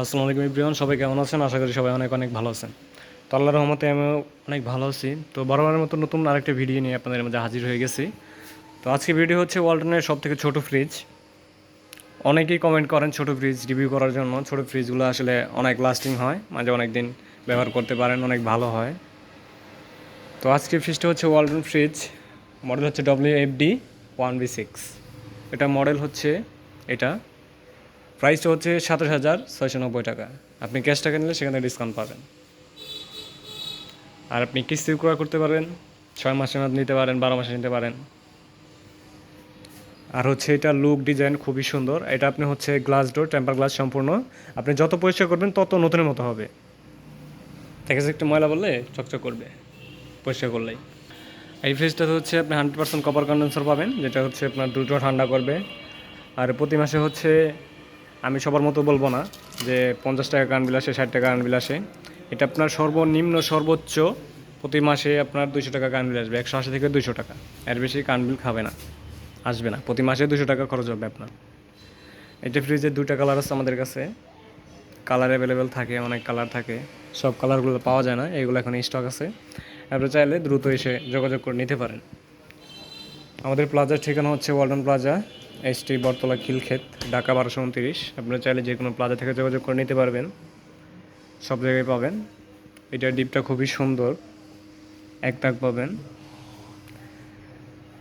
আসসালামু আলাইকুম ইব্রিয়ান সবাই কেমন আছেন? আশা করি সবাই অনেক অনেক ভালো আছেন। তো আল্লাহর রহমতে আমিও অনেক ভালো আছি। তো বরাবরের মতো নতুন আরেকটা ভিডিও নিয়ে আপনাদের মধ্যে হাজির হয়ে গেছি। তো আজকে ভিডিও হচ্ছে ওয়ালটনের সব থেকে ছোটো ফ্রিজ অনেকেই কমেন্ট করেন ছোটো ফ্রিজ রিভিউ করার জন্য। ছোটো ফ্রিজগুলো আসলে অনেক লাস্টিং হয়, মাঝে অনেক দিন ব্যবহার করতে পারেন, অনেক ভালো হয়। তো আজকে ফ্রিজটা হচ্ছে ওয়ালটন ফ্রিজ মডেল হচ্ছে W F D one B six এটা মডেল হচ্ছে এটা। প্রাইসটা হচ্ছে সাতাশ হাজার ছয়শো নব্বই টাকা। আপনি ক্যাশ টাকা নিলে সেখানে ডিসকাউন্ট পাবেন। আর আপনি কিস্তি ক্রয় করতে পারেন ছয় মাসের মধ্যে নিতে পারেন, বারো মাসে নিতে পারেন। আর হচ্ছে এটা লুক ডিজাইন খুবই সুন্দর। এটা আপনি হচ্ছে গ্লাস ডোর টেম্পার গ্লাস সম্পূর্ণ। আপনি যত পরিষ্কার করবেন, তত নতুনের মতো হবে। আছে একটু ময়লা বললে চকচক করবে, পরিষ্কার করলেই। এই ফ্রিজটাতে হচ্ছে আপনি হান্ড্রেড পার্সেন্ট কপার কন্ডেন্সার পাবেন, যেটা হচ্ছে আপনার দ্রুত ঠান্ডা করবে। আর প্রতি মাসে হচ্ছে আমি সবার মতো বলব না যে পঞ্চাশ টাকা কারেন্ট বিল আসে ষাট টাকা কারেন্ট বিল আসে এটা আপনার সর্বনিম্ন, সর্বোচ্চ প্রতি মাসে আপনার দুশো টাকা কারেন্ট বিল আসবে। একশো আশি থেকে দুশো টাকা। এর বেশি কারেন্ট বিল খাবে না, আসবে না। প্রতি মাসে দুশো টাকা খরচ হবে আপনার। এটা ফ্রিজের দুইটা কালার আছে আমাদের কাছে। কালার অ্যাভেলেবেল থাকে, অনেক কালার থাকে। সব কালারগুলো পাওয়া যায় না, এগুলো এখন স্টক আছে। আপনি চাইলে দ্রুত এসে যোগাযোগ করে নিতে পারেন। আমাদের প্লাজার ঠিকানা হচ্ছে Walton plaza S T Bottola Khilkhet, Dhaka বারোশো উনত্রিশ। আপনারা চাইলে যে কোনো প্লাজা থেকে যোগাযোগ করে নিতে পারবেন। সব জায়গায় পাবেন। এটার ডিপটা খুবই সুন্দর। এক তাক পাবেন।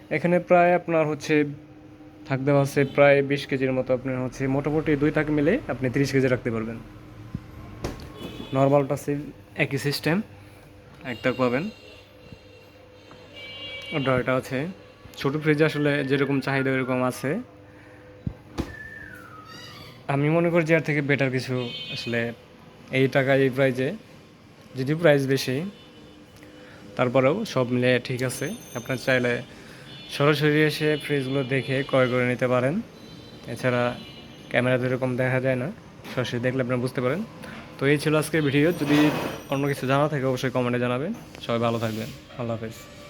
এখানে প্রায় আপনার হচ্ছে থাকতে আছে প্রায় বিশ কেজির মতো আপনার হচ্ছে মোটামুটি দুই তাক মিলে আপনি তিরিশ কেজি রাখতে পারবেন। নর্মালটা সে একই সিস্টেম এক তাক পাবেন। এটা আছে। ছোটো ফ্রিজ আসলে যেরকম চাহিদা এরকম আছে। আমি মনে করি যে এর থেকে বেটার কিছু আসলে এই টাকা এই প্রাইজে যদিও প্রাইস বেশি, তারপরেও সব মিলে ঠিক আছে। আপনার চাইলে সরাসরি এসে ফ্রিজগুলো দেখে ক্রয় করে নিতে পারেন। এছাড়া ক্যামেরাতে এরকম দেখা যায় না, সরাসরি দেখলে আপনারা বুঝতে পারেন। তো এই ছিল আজকের ভিডিও যদি অন্য কিছু জানা থাকে, অবশ্যই কমেন্টে জানাবেন। সবাই ভালো থাকবেন। আল্লাহ হাফেজ।